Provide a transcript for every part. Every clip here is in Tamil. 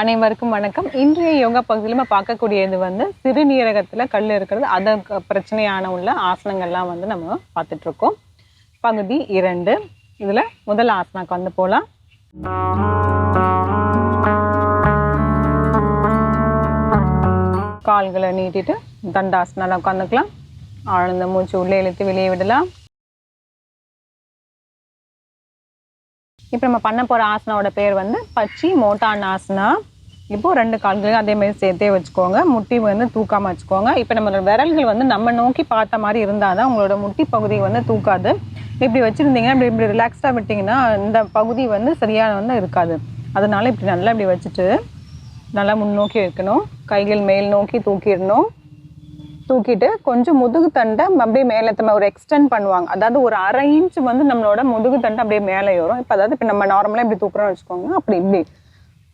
அனைவருக்கும் வணக்கம். இன்றைய யோகா பகுதியில் நம்ம பார்க்கக்கூடியது வந்து சிறுநீரகத்தில் கல் இருக்கிறது. அதற்கு பிரச்சனையான உள்ள ஆசனங்கள்லாம் வந்து நம்ம பார்த்துட்டு இருக்கோம் பகுதி இரண்டு. இதில் முதல் ஆசனாக்கு வந்து போகலாம் கால்களை நீட்டிட்டு தண்டாசனால உட்காந்துக்கலாம். ஆழ்ந்த மூச்சு உள்ளே இழுத்து வெளியே விடலாம். இப்போ நம்ம பண்ண போகிற ஆசனாவோட பேர் வந்து பச்சி மோட்டான் ஆசனா இப்போ ரெண்டு கால்களையும் அதே மாதிரி சேர்த்தே வச்சுக்கோங்க. முட்டி வந்து தூக்காமல் வச்சுக்கோங்க. இப்போ நம்மளோட விரல்கள் வந்து நம்ம நோக்கி பார்த்த மாதிரி இருந்தால் தான் உங்களோட முட்டி பகுதி வந்து தூக்காது. இப்படி வச்சுருந்தீங்கன்னா இப்படி இப்படி ரிலாக்ஸ்டாக விட்டிங்கன்னா இந்த பகுதி வந்து சரியான வந்து இருக்காது. அதனால இப்படி நல்லா இப்படி வச்சுட்டு நல்லா முன்னோக்கி வைக்கணும் கைகள் மேல் நோக்கி தூக்கிடணும். தூக்கிட்டு கொஞ்சம் முதுகு தண்டை அப்படியே மேலே தம்ம ஒரு எக்ஸ்டெண்ட் பண்ணுவாங்க. அதாவது ஒரு அரை இன்ச் வந்து நம்மளோட முதுகு தண்டை அப்படியே மேலே ஏறும். இப்போ அதாவது இப்போ நம்ம நார்மலாக இப்படி தூக்குறோம்னு வச்சுக்கோங்க அப்படி இப்படி.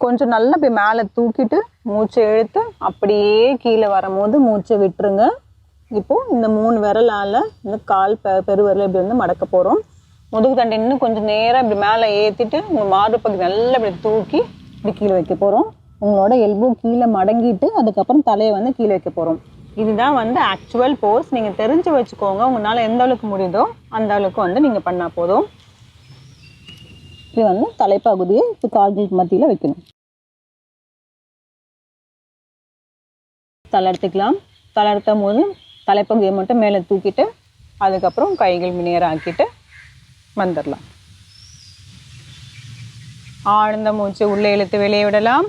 கொஞ்சம் நல்லா இப்படி மேலே தூக்கிட்டு மூச்சை இழுத்து அப்படியே கீழே வரும்போது மூச்சை விட்டுருங்க. இப்போது இந்த மூணு விரலால் இந்த கால் பெ பெருவிரல் இப்படி வந்து மடக்க போகிறோம் முதுகு தண்டை இன்னும் கொஞ்சம் நேராக இப்படி மேலே ஏற்றிட்டு உங்கள் மார்பு பகுதி நல்லா இப்படி தூக்கி இப்படி கீழே வைக்க போகிறோம் உங்களோட எல்போ கீழே மடங்கிட்டு அதுக்கப்புறம் தலையை வந்து கீழே வைக்க போகிறோம் இதுதான் வந்து ஆக்சுவல் போஸ் நீங்கள் தெரிஞ்சு வச்சுக்கோங்க உங்களால் எந்த அளவுக்கு முடியுதோ அந்த அளவுக்கு வந்து நீங்கள் பண்ணால் போதும். இது வந்து தலைப்பகுதியை இப்போ கால்களுக்கு மத்தியில் வைக்கணும். தளர்த்திக்கலாம் தளர்த்தும் போது தலைப்பகுதியை மட்டும் மேலே தூக்கிட்டு அதுக்கப்புறம் கைகள் நேரம் ஆக்கிட்டு வந்துடலாம். ஆழ்ந்த மூச்சு உள்ளே இழுத்து வெளியே விடலாம்.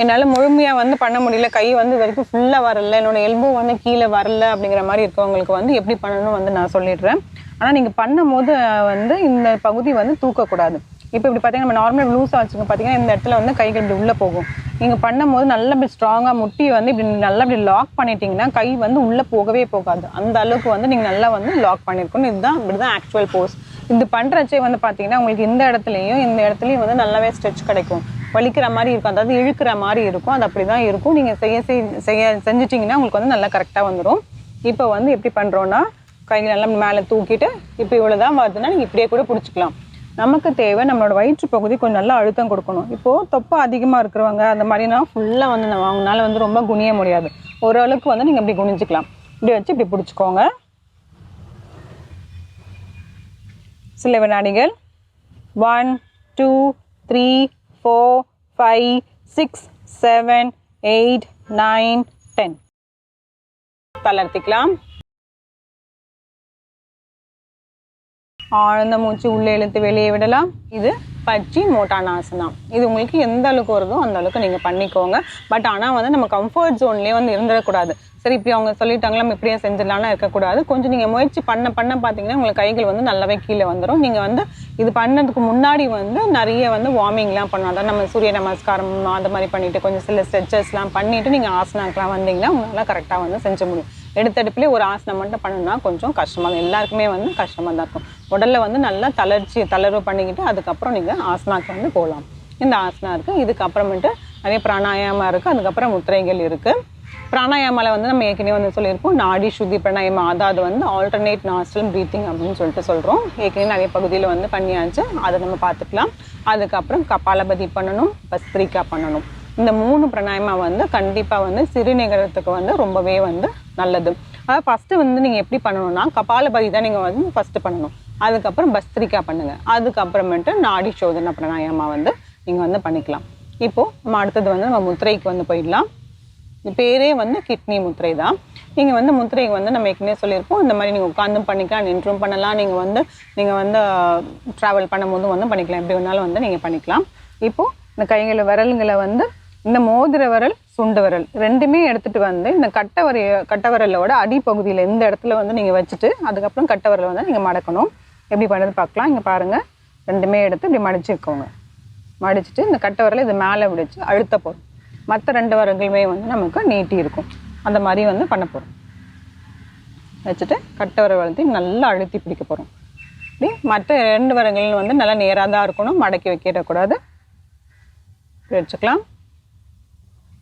என்னால் முழுமையாக வந்து பண்ண முடியல. கை வந்து இது வரைக்கும் ஃபுல்லாக வரல. என்னோட எல்போ வந்து கீழே வரல அப்படிங்கிற மாதிரி இருக்கவங்களுக்கு வந்து எப்படி பண்ணணும் வந்து நான் சொல்லிடுறேன். ஆனால் நீங்கள் பண்ணும் போது வந்து இந்த பகுதி வந்து தூக்கக்கூடாது. இப்போ இப்படி பார்த்தீங்கன்னா நம்ம நார்மலாக லூஸாக வச்சுங்க பார்த்தீங்கன்னா இந்த இடத்துல வந்து கைகள் இப்படி உள்ளே போகும். நீங்கள் பண்ணும்போது நல்லா இப்படி ஸ்ட்ராங்காக முட்டி வந்து இப்படி நல்லா இப்படி லாக் பண்ணிட்டீங்கன்னா கை வந்து உள்ளே போகவே போகாது. அந்த அளவுக்கு வந்து நீங்கள் நல்லா வந்து லாக் பண்ணியிருக்கணும் இதுதான் இப்படி தான் ஆக்சுவல் போஸ் இது பண்ணுறச்சே வந்து பார்த்தீங்கன்னா உங்களுக்கு இந்த இடத்துலையும் இந்த இடத்துலையும் வந்து நல்லாவே ஸ்ட்ரெச் கிடைக்கும். வலிக்கிற மாதிரி இருக்கும். அதாவது இழுக்கிற மாதிரி இருக்கும். அது அப்படி தான் இருக்கும். நீங்கள் செய்ய செய்- செய்ய செஞ்சிட்டிங்கன்னா உங்களுக்கு வந்து நல்லா கரெக்டாக வந்துடும் இப்போ வந்து எப்படி பண்ணுறோன்னா கைகள் நல்லா மேலே தூக்கிட்டு இப்போ இவ்வளோ தான் வருதுன்னா நீங்கள் இப்படியே கூட பிடிச்சிக்கலாம். நமக்கு தேவை நம்மளோட வயிற்று பகுதி கொஞ்சம் நல்லா அழுத்தம் கொடுக்கணும். இப்போது தொப்பை அதிகமாக இருக்கிறவங்க அந்த மாதிரினா ஃபுல்லாக வந்து நம்ம அவங்களால வந்து ரொம்ப குனிய முடியாது. ஓரளவுக்கு வந்து நீங்கள் இப்படி குனிஞ்சிக்கலாம். இப்படி வச்சு இப்படி பிடிச்சிக்கோங்க. சில வினாடிகள். One two three four five six seven eight nine ten தளர்த்திக்கலாம். ஆழ்ந்த மூச்சு உள்ளே இழுத்து வெளியே விடலாம். இது பச்சி மோட்டானாசனா இது உங்களுக்கு எந்த அளவுக்கு வருதோ அந்த அளவுக்கு நீங்கள் பண்ணிக்கோங்க. பட் ஆனால் வந்து நம்ம கம்ஃபர்ட் ஜோன்லேயே வந்து இருந்துடக்கூடாது. சரி இப்படி அவங்க சொல்லிட்டாங்களா நம்ம இப்படியே செஞ்சிடலாம்னு இருக்கக்கூடாது. கொஞ்சம் நீங்கள் முயற்சி பண்ண பண்ண பார்த்தீங்கன்னா உங்களுக்கு கைகள் வந்து நல்லாவே கீழே வந்துடும் நீங்கள் வந்து இது பண்ணதுக்கு முன்னாடி வந்து நிறைய வந்து வார்மிங்லாம் பண்ணணும். அதாவது நம்ம சூரிய நமஸ்காரம் அந்த மாதிரி பண்ணிட்டு கொஞ்சம் சில ஸ்ட்ரெச்சஸ்லாம் பண்ணிவிட்டு நீங்கள் ஆசனாக்கெலாம் வந்தீங்கன்னா உங்களால் கரெக்டாக வந்து செஞ்ச முடியும். எடுத்தடுப்புலேயே ஒரு ஆசனம் மட்டும் பண்ணணும்னா கொஞ்சம் கஷ்டமாக இருக்கும். எல்லாருக்குமே வந்து கஷ்டமாக தான் இருக்கும். உடலில் வந்து நல்லா தளர்ச்சி தளர்வு பண்ணிக்கிட்டு அதுக்கப்புறம் நீங்கள் ஆசனாக்கு வந்து போகலாம். இந்த ஆசனா இருக்குது இதுக்கப்புறமேட்டு நிறைய பிராணாயாமம் இருக்குது அதுக்கப்புறம் முத்திரைகள் இருக்குது பிராணாயாமால வந்து நம்ம ஏற்கனவே வந்து சொல்லியிருக்கோம் நாடி சுத்தி பிராணாயாமம் அதாவது வந்து ஆல்டர்னேட் நாஸ்டல் ப்ரீத்திங் அப்படின்னு சொல்லிட்டு சொல்கிறோம் ஏற்கனவே நிறைய பகுதியில் வந்து பண்ணியாச்சு. அதை நம்ம பார்த்துக்கலாம். அதுக்கப்புறம் கபாலபதி பண்ணணும் பஸ்திரிக்கா பண்ணணும். இந்த மூணு பிராணாயமா வந்து கண்டிப்பாக வந்து சிறுநீரகத்துக்கு வந்து ரொம்பவே வந்து நல்லது. அதாவது ஃபஸ்ட்டு வந்து நீங்கள் எப்படி பண்ணணும்னா கபாலபதி தான் நீங்கள் வந்து ஃபஸ்ட்டு பண்ணணும். அதுக்கப்புறம் பஸ்திரிக்கா பண்ணுங்க. அதுக்கப்புறமேட்டு நாடி சோதனை பிராணாயாமா வந்து நீங்கள் வந்து பண்ணிக்கலாம். இப்போது நம்ம அடுத்தது வந்து நம்ம முத்திரைக்கு வந்து போயிடலாம். பேரே வந்து கிட்னி முத்திரை தான். நீங்கள் வந்து முத்திரைக்கு வந்து நம்ம ஏற்கனவே சொல்லியிருப்போம். இந்த மாதிரி நீங்கள் உட்காந்தும் பண்ணிக்கலாம் நின்றும் பண்ணலாம். நீங்கள் வந்து நீங்கள் வந்து ட்ராவல் பண்ணும்போதும் வந்து பண்ணிக்கலாம். எப்படி வேணாலும் வந்து நீங்கள் பண்ணிக்கலாம். இப்போது இந்த கைகளை விரல்களை வந்து இந்த மோதிர விரல் சுண்டு விரல் ரெண்டுமே எடுத்துகிட்டு வந்து இந்த கட்டை வரைய கட்டை விரலோட அடிப்பகுதியில் இந்த இடத்துல வந்து நீங்கள் வச்சுட்டு அதுக்கப்புறம் கட்டை விரலை வந்து நீங்கள் மடக்கணும். எப்படி பண்ணுறது பார்க்கலாம். இங்கே பாருங்கள் ரெண்டுமே எடுத்து இப்படி மடிச்சுக்கோங்க. மடிச்சிட்டு இந்த கட்டை விரலை இது மேலே பிடிச்சி அழுத்த போகிறோம் மற்ற ரெண்டு வரங்களுமே வந்து நமக்கு நீட்டி இருக்கும். அந்த மாதிரி வந்து பண்ண போகிறோம் வச்சுட்டு கட்டை வர வளர்த்தி நல்லா அழுத்தி பிடிக்க போகிறோம் இப்படி மற்ற ரெண்டு விரல்களும் வந்து நல்லா நேராக தான் இருக்கணும். மடக்கி வைக்கிடக்கூடாது வச்சுக்கலாம்.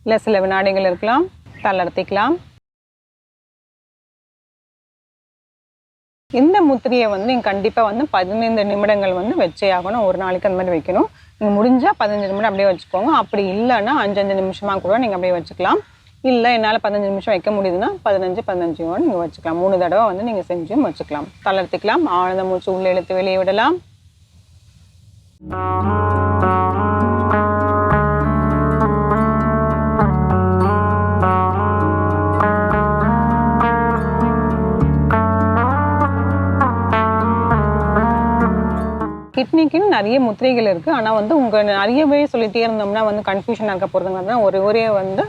இல்லை சில வினாடிகள் இருக்கலாம். தளர்த்திக்கலாம் இந்த முத்திரையை வந்து நீங்கள் கண்டிப்பாக வந்து பதினைந்து நிமிடங்கள் வந்து வச்சே ஆகணும். ஒரு நாளைக்கு அந்த மாதிரி வைக்கணும். நீங்கள் முடிஞ்சால் பதினஞ்சு நிமிடம் அப்படியே வச்சுக்கோங்க. அப்படி இல்லைன்னா அஞ்சு அஞ்சு நிமிஷமாக கூட நீங்கள் அப்படியே வச்சுக்கலாம். இல்லை என்னால் பதினஞ்சு நிமிஷம் வைக்க முடியுதுன்னா பதினஞ்சு பதினஞ்சு நீங்கள் வச்சுக்கலாம். மூணு தடவை வந்து நீங்கள் செஞ்சும் வச்சுக்கலாம். தளர்த்திக்கலாம். ஆழ்ந்த மூச்சு உள்ளே இழுத்து வெளியே விடலாம். கிட்னிக்குன்னு நிறைய முத்திரைகள் இருக்குது ஆனால் வந்து உங்கள் நிறையவே சொல்லிட்டே இருந்தோம்னா வந்து கன்ஃபியூஷன் ஆக போகிறதுங்கிறது தான் ஒரு ஒரே வந்து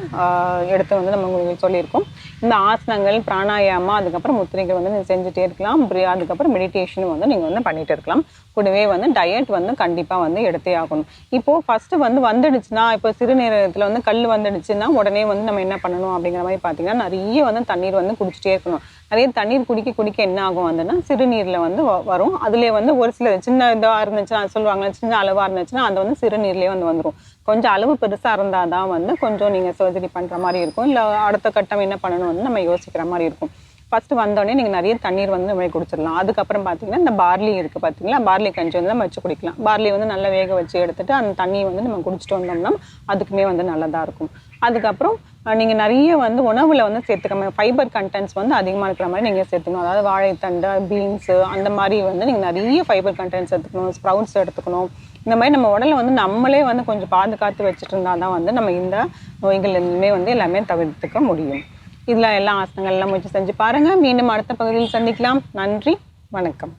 எடுத்து வந்து நம்ம உங்களுக்கு சொல்லியிருக்கோம். இந்த ஆசனங்கள் பிராணாயாமா அதுக்கப்புறம் முத்திரைகள் வந்து நீங்கள் செஞ்சுட்டே இருக்கலாம். அதுக்கப்புறம் மெடிடேஷனும் வந்து நீங்கள் வந்து பண்ணிட்டு இருக்கலாம். கூடவே வந்து டயட் வந்து கண்டிப்பாக வந்து எடுத்தே ஆகணும். இப்போது ஃபஸ்ட்டு வந்து வந்துடுச்சுன்னா இப்போ சிறுநீரகத்தில் வந்து கல் வந்துடுச்சுன்னா உடனே வந்து நம்ம என்ன பண்ணணும் அப்படிங்கிற மாதிரி பார்த்தீங்கன்னா நிறைய வந்து தண்ணீர் வந்து குடிச்சிட்டே இருக்கணும். அதே தண்ணீர் குடிக்க குடிக்க என்ன ஆகும் வந்துன்னா சிறுநீரில் வந்து வ- வரும். அதுலேயே வந்து ஒரு சில சின்ன இதாக இருந்துச்சுன்னா சொல்லுவாங்க சின்ன அளவாக இருந்துச்சுன்னா அது வந்து சிறுநீர்லேயே வந்து வந்துடும் கொஞ்சம் அளவு பெருசாக இருந்தால் தான் வந்து கொஞ்சம் நீங்கள் சர்ஜரி பண்ணுற மாதிரி இருக்கும். இல்லை அடுத்த கட்டம் என்ன பண்ணணும் வந்து நம்ம யோசிக்கிற மாதிரி இருக்கும். ஃபஸ்ட்டு வந்தோடனே நீங்கள் நிறைய தண்ணீர் வந்து நம்ம குடிச்சிடலாம். அதுக்கப்புறம் பார்த்தீங்கன்னா இந்த பார்லி இருக்குது பார்த்தீங்களா? பார்லி கஞ்சி வந்து நம்ம வச்சு குடிக்கலாம். பார்லி வந்து நல்லா வேக வச்சு எடுத்துட்டு அந்த தண்ணியை வந்து நம்ம குடிச்சிட்டு வந்தோம்னா அதுக்குமே வந்து நல்லதாக இருக்கும். அதுக்கப்புறம் நீங்கள் நிறைய வந்து உணவில் வந்து சேர்த்துக்கணும் ஃபைபர் கண்டென்ட்ஸ் வந்து அதிகமாக இருக்கிற மாதிரி நீங்கள் சேர்த்துக்கணும். அதாவது வாழைத்தண்டு பீன்ஸு அந்த மாதிரி வந்து நீங்கள் நிறைய ஃபைபர் கண்டென்ட்ஸ் எடுத்துக்கணும் ஸ்ப்ரவுட்ஸ் எடுத்துக்கணும். இந்த மாதிரி நம்ம உடலை வந்து நம்மளே வந்து கொஞ்சம் பாதுகாத்து வச்சுட்டு இருந்தால் தான் வந்து நம்ம இந்த நோய்கள் எல்லாமே வந்து எல்லாமே தவிர்த்துக்க முடியும். இதில் எல்லா ஆசனங்கள்லாம் முயற்சி செஞ்சு பாருங்கள் மீண்டும் அடுத்த பகுதியில் சந்திக்கலாம். நன்றி. வணக்கம்.